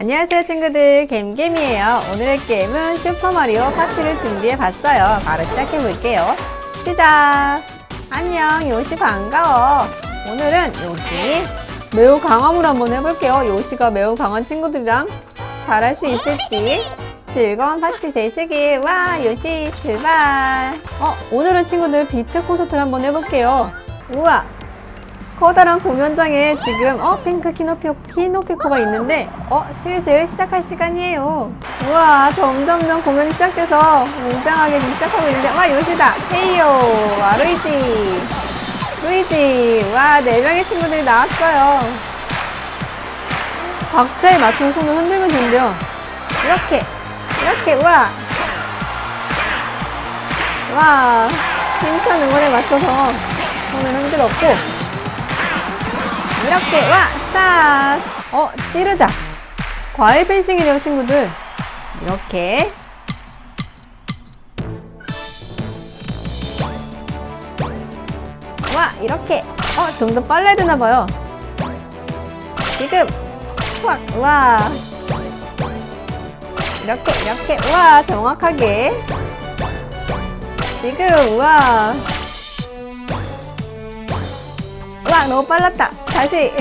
안녕하세요 친구들. 겜겜이에요. 오늘의 게임은 슈퍼마리오 파티를 준비해 봤어요. 바로 시작해 볼게요. 시작! 안녕 요시 반가워. 오늘은 요시 매우 강함을 한번 해볼게요. 요시가 매우 강한 친구들이랑 잘할 수 있을지. 즐거운 파티 되시길. 와 요시 출발! 어 오늘은 친구들 비트 콘서트를 한번 해볼게요. 우와 커다란 공연장에 지금 어 핑크 키노피, 키노피코가 있는데 어 슬슬 시작할 시간이에요. 우와 점점점 공연이 시작돼서 웅장하게 시작하고 있는데 와 요시다. 헤이요 와 루이지. 루이지. 와 네 명의 친구들이 나왔어요. 박자에 맞춘 손을 흔들면 된대요. 이렇게 이렇게 우와. 와 힘찬 응원에 맞춰서 손을 흔들었고 이렇게 와 스탑 어 찌르자. 과일 펜싱이래요 친구들. 이렇게. 와 이렇게. 어 좀 더 빨라야 되나 봐요. 지금. 확 와. 이렇게 이렇게. 와 정확하게. 지금 와 와 너무 빨랐다 다시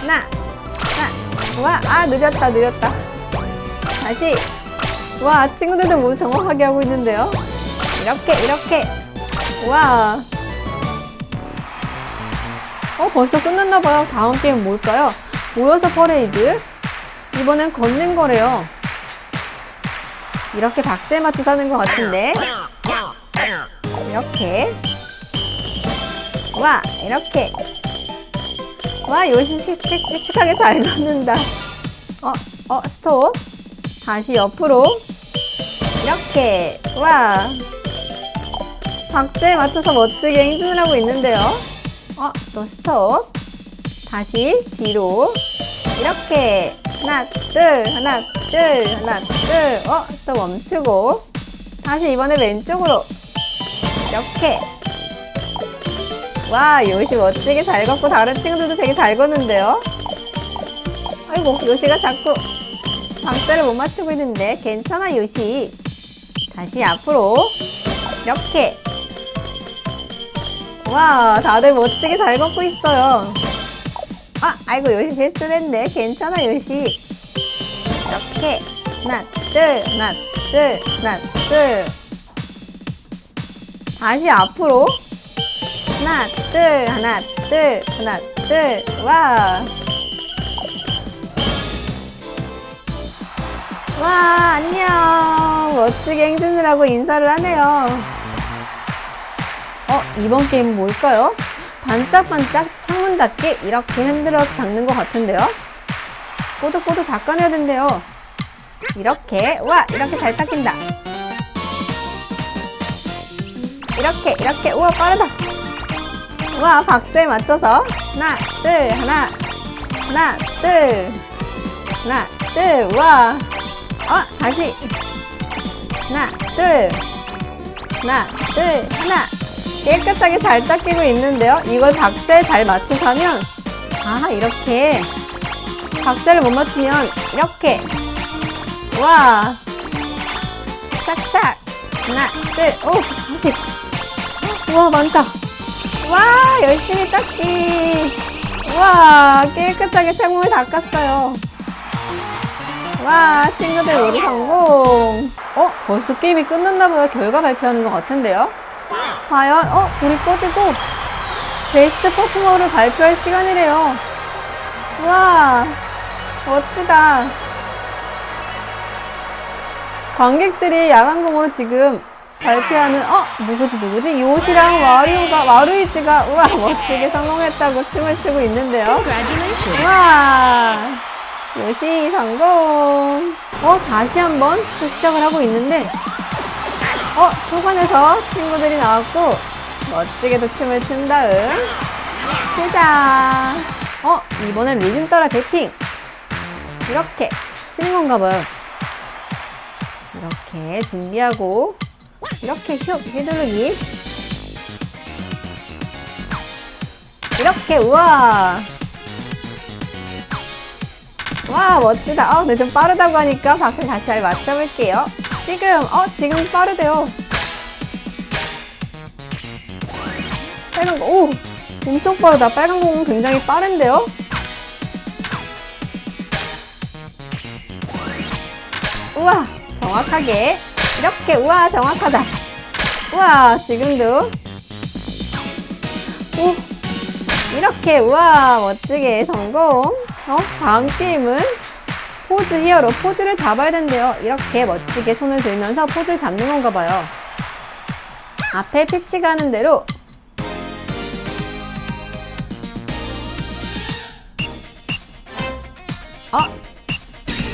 하나 하나 와아 늦었다 늦었다 다시 와 친구들도 모두 정확하게 하고 있는데요 이렇게 이렇게 와 어, 벌써 끝났나봐요. 다음 게임 뭘까요? 모여서 퍼레이드. 이번엔 걷는 거래요. 이렇게 박자에 맞춰 사는 것 같은데. 이렇게. 와, 이렇게. 와, 요시 씩씩씩하게 잘 걷는다. 어, 어, 스톱. 다시 옆으로. 이렇게. 와. 박자에 맞춰서 멋지게 행진을 하고 있는데요. 어, 또 스톱. 다시 뒤로. 이렇게. 하나, 둘, 하나, 둘, 하나, 둘. 어, 또 멈추고. 다시 이번에 왼쪽으로. 이렇게. 와, 요시 멋지게 잘 걷고 다른 친구들도 되게 잘 걷는데요. 아이고, 요시가 자꾸 박자를 못 맞추고 있는데 괜찮아, 요시. 다시 앞으로. 이렇게. 와, 다들 멋지게 잘 걷고 있어요. 아, 아이고, 요시 실수했네. 괜찮아, 요시. 이렇게. 하나, 둘, 하나, 둘, 하나, 둘. 다시 앞으로. 하나, 둘, 하나, 둘, 하나, 둘. 와. 와, 안녕. 멋지게 행진을 하고 인사를 하네요. 어, 이번 게임은 뭘까요? 반짝반짝 창문 닫기 이렇게 흔들어 닫는 것 같은데요? 꼬득꼬득 닦아내야 된대요. 이렇게, 와, 이렇게 잘 닦인다. 이렇게, 이렇게, 우와, 빠르다. 와, 박자에 맞춰서. 하나, 둘, 하나, 하나, 둘, 하나, 둘, 와. 어, 다시. 하나, 둘, 하나, 둘, 하나. 깨끗하게 잘 닦이고 있는데요. 이걸 박자에 잘 맞춰서 하면, 아, 이렇게. 박자를 못 맞추면, 이렇게. 와. 착착. 하나, 둘, 오, 다시. 우와, 많다. 와, 열심히 닦기. 와, 깨끗하게 창문을 닦았어요. 와, 친구들 모두 성공. 어, 벌써 게임이 끝났나 봐요. 결과 발표하는 것 같은데요. 과연, 어, 불이 꺼지고, 베스트 퍼포머를 발표할 시간이래요. 와, 멋지다. 관객들이 야광공으로 지금 발표하는, 어, 누구지, 누구지? 요시랑 와리오가, 와루이즈가, 우와, 멋지게 성공했다고 춤을 추고 있는데요. Congratulations. 와 요시 성공 어 다시 한번 또 시작을 하고 있는데 어 초반에서 친구들이 나왔고 멋지게도 춤을 춘 다음 시작 어 이번엔 리듬 따라 배팅 이렇게 치는 건가 봐요 이렇게 준비하고 이렇게 슉 휘두르기 이렇게 우와 와 멋지다 어, 근데 좀 빠르다고 하니까 박스 다시 잘 맞춰볼게요 지금 어 지금 빠르대요 빨간 거, 오! 엄청 빠르다. 빨간 공은 굉장히 빠른데요? 우와! 정확하게. 이렇게, 우와, 정확하다. 우와, 지금도. 오! 이렇게, 우와, 멋지게 성공. 어, 다음 게임은 포즈 히어로. 포즈를 잡아야 된대요. 이렇게 멋지게 손을 들면서 포즈를 잡는 건가 봐요. 앞에 피치가 하는 대로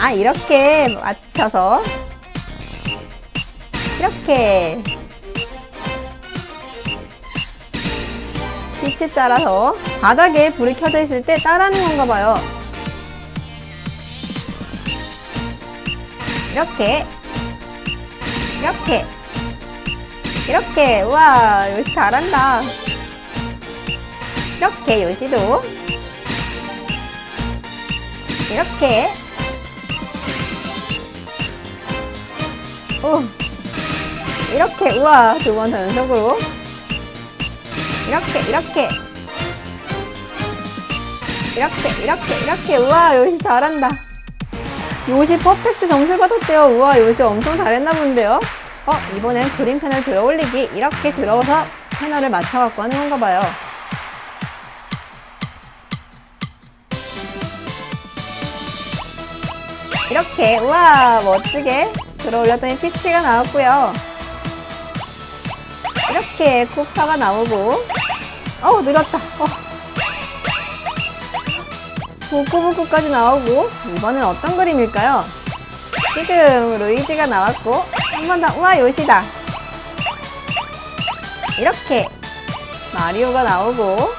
아, 이렇게 맞춰서. 이렇게. 빛이 따라서 바닥에 불이 켜져 있을 때 따라하는 건가 봐요. 이렇게. 이렇게. 이렇게. 우와, 요시 잘한다. 이렇게, 요시도. 이렇게 오 이렇게 우와 두 번 더 연속으로. 이렇게 이렇게. 이렇게 이렇게 이렇게. 우와 요시 잘한다. 요시 퍼펙트 점수 받았대요. 우와 요시 엄청 잘했나 본데요. 어 이번엔 그림 패널 들어 올리기. 이렇게 들어서 패널을 맞춰갖고 하는 건가 봐요. 이렇게 우와 멋지게 들어 올렸더니 피치가 나왔고요. 이렇게 코파가 나오고 어우 느렸다. 어. 보꾸보꾸까지 나오고 이번엔 어떤 그림일까요? 지금 루이지가 나왔고 한 번 더 우와 요시다. 이렇게 마리오가 나오고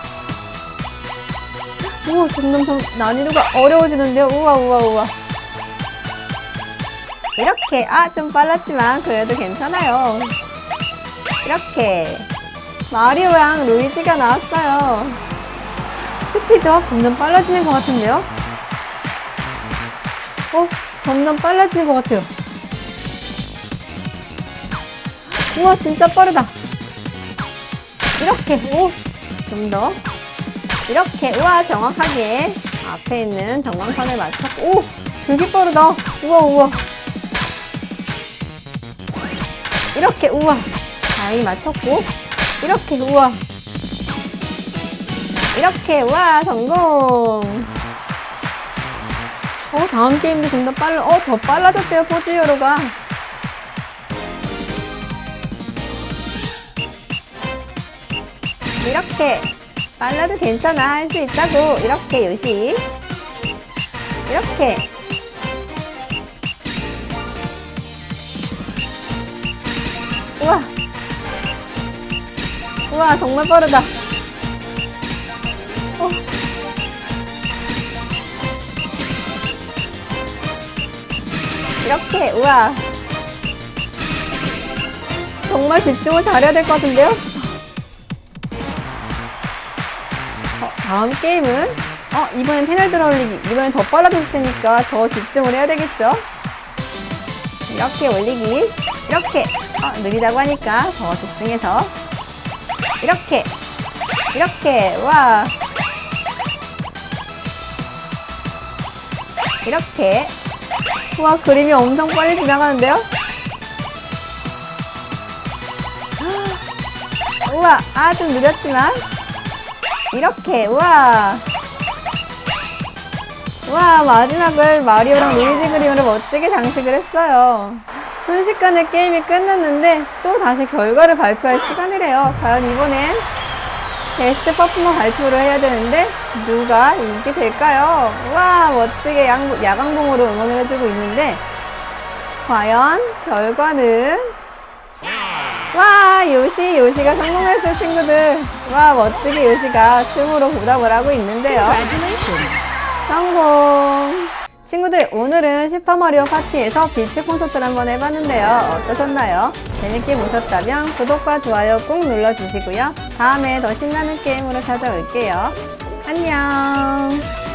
우와 점점 점 난이도가 어려워지는데요. 우와 우와 우와 이렇게. 아 좀 빨랐지만 그래도 괜찮아요. 이렇게. 마리오랑 루이지가 나왔어요. 스피드업 점점 빨라지는 것 같은데요? 어? 점점 빨라지는 것 같아요. 우와 진짜 빠르다. 이렇게. 오좀 더. 이렇게. 우와 정확하게. 앞에 있는 정광선을 맞췄고 오 되게 빠르다. 우와 우와 이렇게 우와. 다행히 맞췄고 이렇게 우와. 이렇게 우와 성공. 어 다음 게임도 좀 더 빨라 어 더 빨라졌대요 포즈히어로가. 이렇게 빨라도 괜찮아 할 수 있다고. 이렇게 요시. 이렇게 우와. 우와 정말 빠르다. 어. 이렇게 우와. 정말 집중을 잘해야 될 것 같은데요? 어, 다음 게임은? 어 이번엔 패널 들어 올리기. 이번엔 더 빨라졌을 테니까 더 집중을 해야 되겠죠? 이렇게 올리기. 이렇게 어, 느리다고 하니까 더 집중해서. 이렇게 이렇게 와. 이렇게. 와 그림이 엄청 빨리 지나가는데요? 우와 아 좀 느렸지만. 이렇게 우와. 와 마지막을 마리오랑 루이지 그림으로 멋지게 장식을 했어요 순식간에 게임이 끝났는데 또 다시 결과를 발표할 시간이래요 과연 이번엔 베스트 퍼포머 발표를 해야 되는데 누가 이기 될까요? 와 멋지게 양, 야광봉으로 응원을 해주고 있는데 과연 결과는 와 요시 요시가 성공했어요 친구들 와 멋지게 요시가 춤으로 보답을 하고 있는데요. 성공! 친구들, 오늘은 슈퍼마리오 파티에서 비트 콘서트를 한번 해봤는데요. 어떠셨나요? 재밌게 보셨다면 구독과 좋아요 꼭 눌러주시고요. 다음에 더 신나는 게임으로 찾아올게요. 안녕.